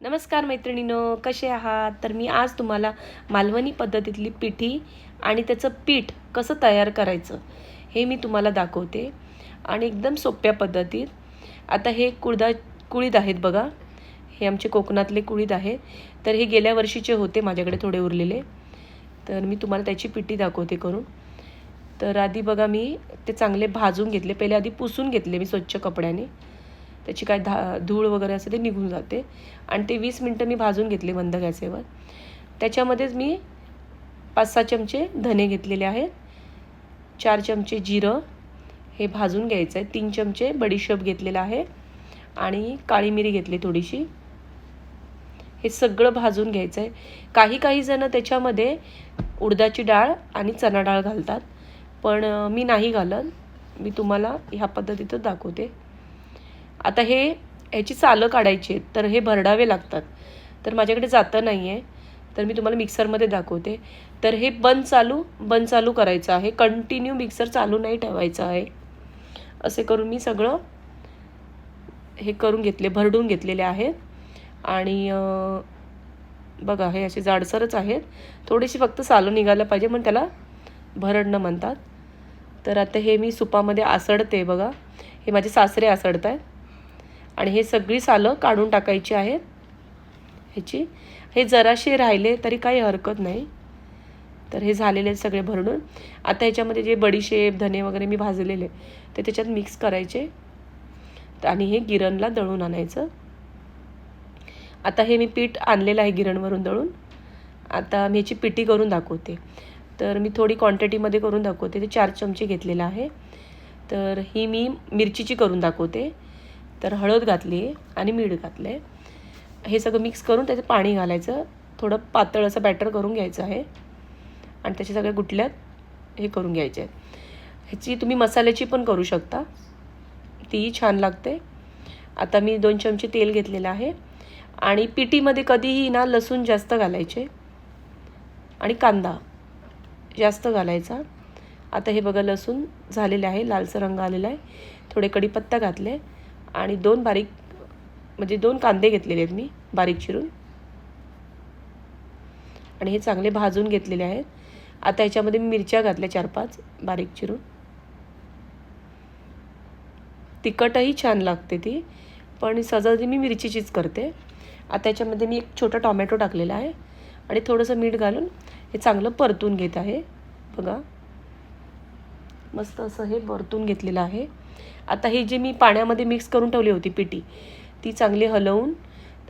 नमस्कार मैत्रिणीनो कसे आहात? तर मी आज तुम्हाला मालवणी पद्धतीतली पिठी आणि त्याचं पीठ कसं तयार करायचं हे मी तुम्हाला दाखवते. आणि एकदम सोप्या पद्धतीत. आता हे कुळदा कुळीद आहेत बघा. हे आमचे कोकणातले कुळीद आहेत तर हे गेल्या वर्षीचे होते माझ्याकडे थोडे उरलेले. तर मी तुम्हाला त्याची पिठी दाखवते करून. तर आधी बघा मी ते चांगले भाजून घेतले. पहिले आधी पुसून घेतले मी स्वच्छ कपड्याने. त्याची काय धा धूळ वगैरे असं ते निघून जाते. आणि ते वीस मिनटं मी भाजून घेतले मंद गॅसेवर. त्याच्यामध्येच मी पाच सहा चमचे धने घेतलेले आहेत. चार चमचे जिरं. हे भाजून घ्यायचं आहे. तीन चमचे बडीशेप घेतलेलं आहे. आणि काळी मिरी घेतली थोडीशी. हे सगळं भाजून घ्यायचं आहे. काही काही जणं त्याच्यामध्ये उडदाची डाळ आणि चणा डाळ घालतात. पण मी नाही घालत. मी तुम्हाला ह्या पद्धतीतच दाखवते. आता हे ह्याची सालं काढायची आहेत तर हे भरडावे लागतात. तर माझ्याकडे जातं नाही आहे तर मी तुम्हाला मिक्सरमध्ये दाखवते. तर हे बंद चालू बंद चालू करायचं आहे. कंटिन्यू मिक्सर चालू नाही ठेवायचं आहे. असे करून मी सगळं हे करून घेतले भरडून घेतलेले आहेत. आणि बघा हे असे जाडसरच आहेत. थोडीशी फक्त सालं निघायला पाहिजे म्हणून त्याला भरडणं म्हणतात. तर आता हे मी सुपामध्ये आसडते बघा. हे माझे सासरे आसडत आहेत आणि हे सगळी सालं काढून टाकायची आहेत. ह्याची. हे जराशे राहिले तरी काही हरकत नाही. तर हे झालेले सगळे भरडून. आता ह्याच्यामध्ये जे बडीशेप धने वगैरे मी भाजलेले ते त्याच्यात मिक्स करायचे. आणि हे गिरणला दळून आणायचं. आता हे मी पीठ आणलेलं आहे गिरणवरून दळून. आता मी ह्याची पिठी करून दाखवते. तर मी थोडी क्वांटिटीमध्ये करून दाखवते. ते चार चमचे घेतलेलं आहे. तर ही मी मिरचीची करून दाखवते. तर हळद घातली आहे आणि मीठ घातलं आहे हे सगळं मिक्स करून त्याचं पाणी घालायचं. थोडं पातळ असं बॅटर करून घ्यायचं आहे. आणि त्याच्या सगळ्या गुटल्यात हे करून घ्यायचे. आहेत ह्याची तुम्ही मसाल्याची पण करू शकता. तीही छान लागते. आता मी दोन चमचे तेल घेतलेलं आहे. आणि पिठीमध्ये कधीही ना लसूण जास्त घालायचे. आणि कांदा जास्त घालायचा. आता हे बघा लसूण झालेले आहे लालसर रंग आलेला आहे. थोडे कढीपत्ता घातले. आणि दोन बारीक म्हणजे दोन कांदे घेतलेले आहेत मी बारीक चिरून. आणि हे चांगले भाजून घेतलेले आहेत. आता ह्याच्यामध्ये मिरच्या घातल्या चार पाच बारीक चिरून. तिखटही छान लागते ती पण सहजासहजी मी मिरचीचीच करते. आता याच्यामध्ये मी एक छोटा टॉमॅटो टाकलेला आहे आणि थोडंसं मीठ घालून हे चांगलं परतून घेत आहे. बघा. मस्त असं हे परतून घेतलेलं आहे. आता हे जे मी पाण्यामध्ये मिक्स करून ठेवली होती पिठी ती चांगली हलवून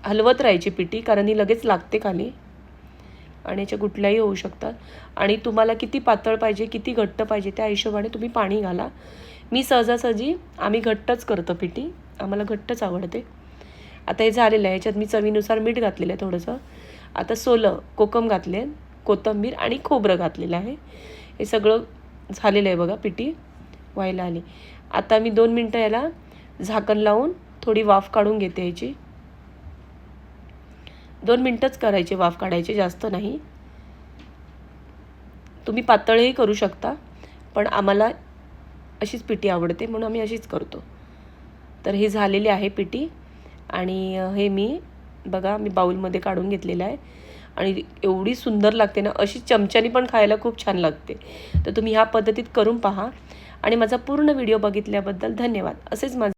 हलवत राहायची पिठी कारण ही लगेच लागते खाली. आणि याच्या कुठल्याही होऊ शकतात. आणि तुम्हाला किती पातळ पाहिजे किती घट्ट पाहिजे त्या हिशोबाने तुम्ही पाणी घाला. मी सहजासहजी आम्ही घट्टच करतो पिठी आम्हाला घट्टच आवडते. आता हे झालेलं आहे. याच्यात मी चवीनुसार मीठ घातलेलं आहे थोडंसं. आता सोलं कोकम घातले कोथिंबीर आणि खोबरं घातलेलं आहे. हे सगळं झालेलं आहे बघा पिठी व्हायला आली. आता मी दोन मिनटं याला झाकण लावून थोडी वाफ काढून घेते याची. दोन मिनटंच करायचे वाफ काढायचे जास्त नाही. तुम्ही पातळही करू शकता पण आम्हाला अशीच पिठी आवडते म्हणून आम्ही अशीच करतो. तर हे झालेली आहे पिठी आणि हे मी बघा मी बाऊलमध्ये काढून घेतलेलं आहे. आणि एवढी सुंदर लागते ना अशी चमच्याने पण खायला खूप छान लागते. तर तुम्ही ह्या पद्धतीत करून पहा. आणि माझा पूर्ण व्हिडिओ बघितल्याबद्दल धन्यवाद. असेच माझे